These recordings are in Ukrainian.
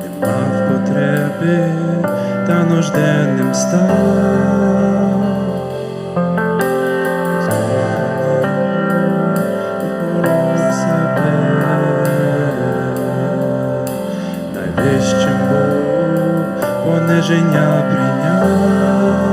Не Мав потреби та нужденним став Збором себе найвищим був пониження прийняв.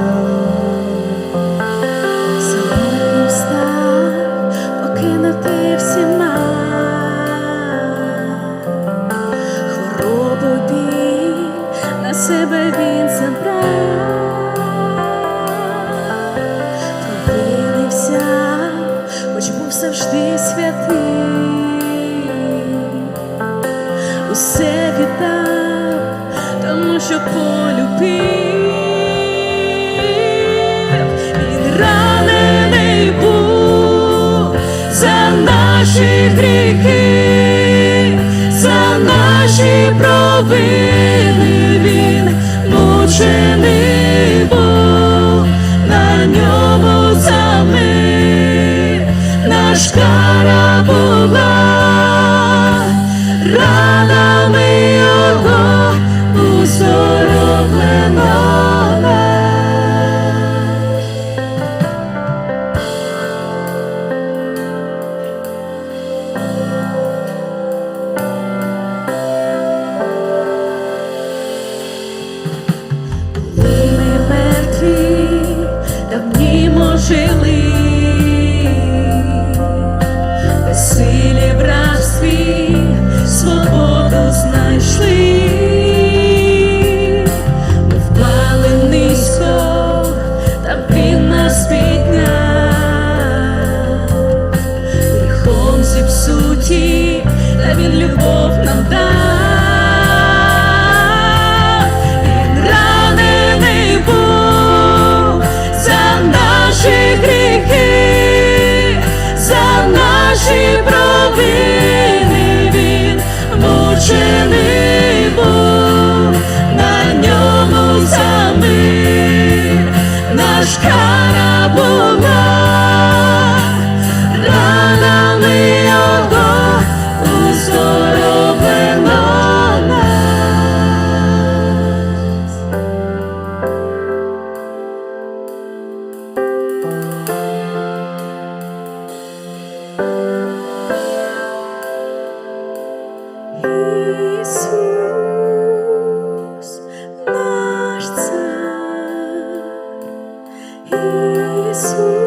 що полюбив, він ранений був за наші гріхи, за наші провини він мучений був на ньому за ми, наш кара була ранами. Really. рана була, ранами. isso.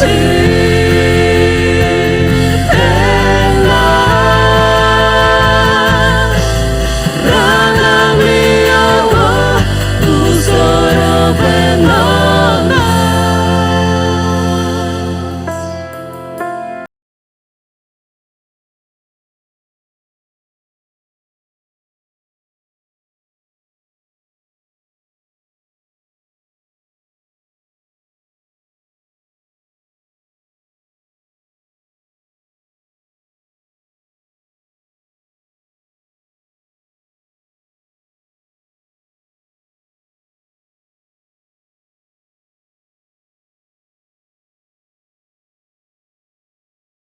see.